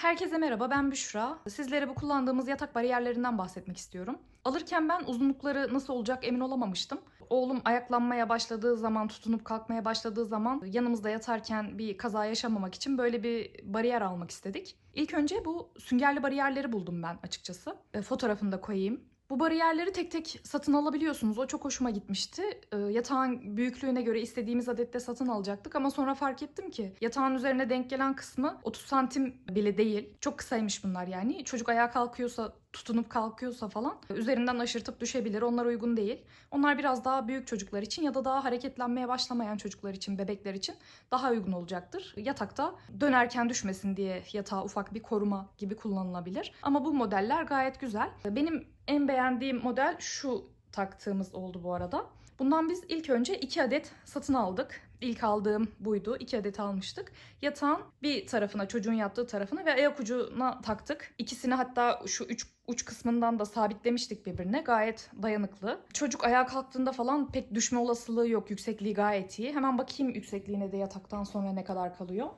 Herkese merhaba ben Büşra. Sizlere bu kullandığımız yatak bariyerlerinden bahsetmek istiyorum. Alırken ben uzunlukları nasıl olacak emin olamamıştım. Oğlum ayaklanmaya başladığı zaman, tutunup kalkmaya başladığı zaman yanımızda yatarken bir kaza yaşamamak için böyle bir bariyer almak istedik. İlk önce bu süngerli bariyerleri buldum ben açıkçası. E, fotoğrafını da koyayım. Bu bariyerleri tek tek satın alabiliyorsunuz. O çok hoşuma gitmişti. E, yatağın büyüklüğüne göre istediğimiz adette satın alacaktık ama sonra fark ettim ki yatağın üzerine denk gelen kısmı 30 santim bile değil. Çok kısaymış bunlar yani. Çocuk ayağa kalkıyorsa tutunup kalkıyorsa falan üzerinden aşırtıp düşebilir. Onlar uygun değil. Onlar biraz daha büyük çocuklar için ya da daha hareketlenmeye başlamayan çocuklar için, bebekler için daha uygun olacaktır. Yatakta dönerken düşmesin diye yatağa ufak bir koruma gibi kullanılabilir. Ama bu modeller gayet güzel. Benim en beğendiğim model şu taktığımız oldu bu arada. Bundan biz ilk önce 2 adet satın aldık. İlk aldığım buydu. 2 adet almıştık. Yatağın bir tarafına, çocuğun yattığı tarafına ve ayak ucuna taktık. İkisini hatta şu üç uç kısmından da sabitlemiştik birbirine. Gayet dayanıklı. Çocuk ayağa kalktığında falan pek düşme olasılığı yok. Yüksekliği gayet iyi. Hemen bakayım yüksekliğine de yataktan sonra ne kadar kalıyor.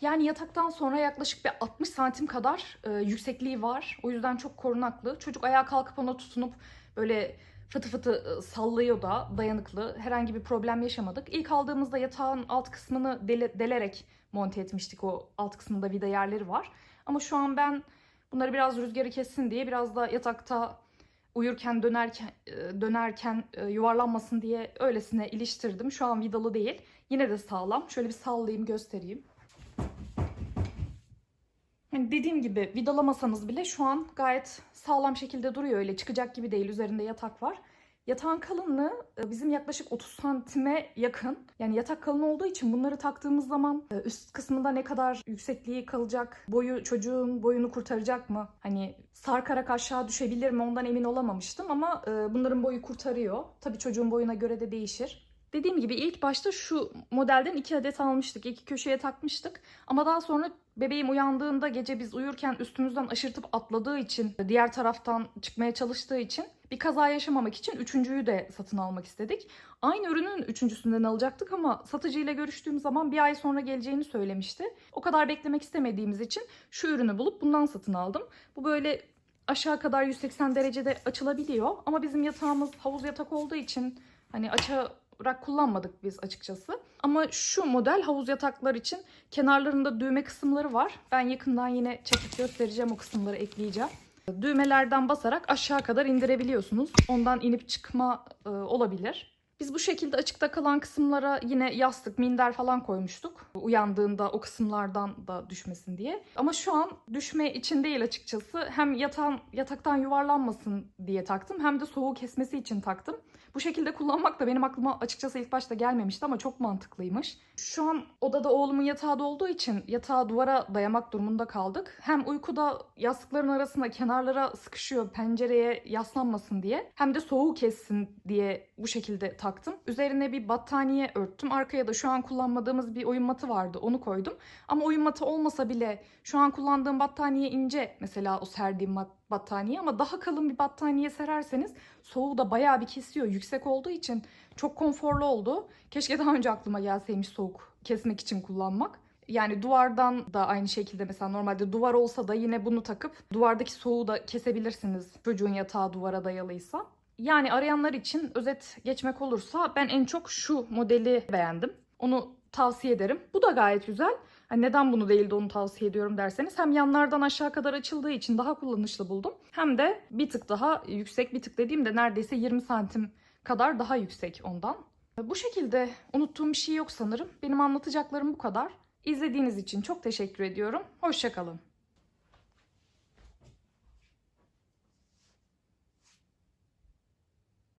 Yani yataktan sonra yaklaşık bir 60 santim kadar e, yüksekliği var. O yüzden çok korunaklı. Çocuk ayağa kalkıp ona tutunup böyle fıtı fıtı e, sallıyor da dayanıklı. Herhangi bir problem yaşamadık. İlk aldığımızda yatağın alt kısmını dele- delerek monte etmiştik. O alt kısmında vida yerleri var. Ama şu an ben bunları biraz rüzgarı kessin diye biraz da yatakta uyurken dönerken e, dönerken e, yuvarlanmasın diye öylesine iliştirdim. Şu an vidalı değil. Yine de sağlam. Şöyle bir sallayayım göstereyim. Hani dediğim gibi vidalamasanız bile şu an gayet sağlam şekilde duruyor öyle çıkacak gibi değil üzerinde yatak var. Yatağın kalınlığı e, bizim yaklaşık 30 santime yakın. Yani yatak kalın olduğu için bunları taktığımız zaman e, üst kısmında ne kadar yüksekliği kalacak, boyu çocuğun boyunu kurtaracak mı? Hani sarkarak aşağı düşebilir mi ondan emin olamamıştım ama e, bunların boyu kurtarıyor. Tabii çocuğun boyuna göre de değişir. Dediğim gibi ilk başta şu modelden iki adet almıştık. iki köşeye takmıştık. Ama daha sonra bebeğim uyandığında gece biz uyurken üstümüzden aşırtıp atladığı için, diğer taraftan çıkmaya çalıştığı için bir kaza yaşamamak için üçüncüyü de satın almak istedik. Aynı ürünün üçüncüsünden alacaktık ama satıcıyla görüştüğüm zaman bir ay sonra geleceğini söylemişti. O kadar beklemek istemediğimiz için şu ürünü bulup bundan satın aldım. Bu böyle aşağı kadar 180 derecede açılabiliyor. Ama bizim yatağımız havuz yatak olduğu için hani açarak kullanmadık biz açıkçası. Ama şu model havuz yataklar için kenarlarında düğme kısımları var. Ben yakından yine çekip göstereceğim o kısımları ekleyeceğim. Düğmelerden basarak aşağı kadar indirebiliyorsunuz. Ondan inip çıkma e, olabilir. Biz bu şekilde açıkta kalan kısımlara yine yastık, minder falan koymuştuk. Uyandığında o kısımlardan da düşmesin diye. Ama şu an düşme için değil açıkçası. Hem yatağın, yataktan yuvarlanmasın diye taktım hem de soğuğu kesmesi için taktım. Bu şekilde kullanmak da benim aklıma açıkçası ilk başta gelmemişti ama çok mantıklıymış. Şu an odada oğlumun yatağı da olduğu için yatağı duvara dayamak durumunda kaldık. Hem uykuda yastıkların arasında kenarlara sıkışıyor pencereye yaslanmasın diye. Hem de soğuğu kessin diye bu şekilde taktım. Üzerine bir battaniye örttüm. Arkaya da şu an kullanmadığımız bir oyun matı vardı. Onu koydum. Ama oyun matı olmasa bile şu an kullandığım battaniye ince. Mesela o serdiğim battaniye ama daha kalın bir battaniye sererseniz soğuğu da bayağı bir kesiyor. Yüksek olduğu için çok konforlu oldu. Keşke daha önce aklıma gelseymiş soğuk kesmek için kullanmak. Yani duvardan da aynı şekilde mesela normalde duvar olsa da yine bunu takıp duvardaki soğuğu da kesebilirsiniz. Çocuğun yatağı duvara dayalıysa. Yani arayanlar için özet geçmek olursa ben en çok şu modeli beğendim. Onu tavsiye ederim. Bu da gayet güzel. Hani neden bunu değil de onu tavsiye ediyorum derseniz hem yanlardan aşağı kadar açıldığı için daha kullanışlı buldum. Hem de bir tık daha yüksek bir tık dediğimde neredeyse 20 santim kadar daha yüksek ondan. Bu şekilde unuttuğum bir şey yok sanırım. Benim anlatacaklarım bu kadar. İzlediğiniz için çok teşekkür ediyorum. Hoşçakalın.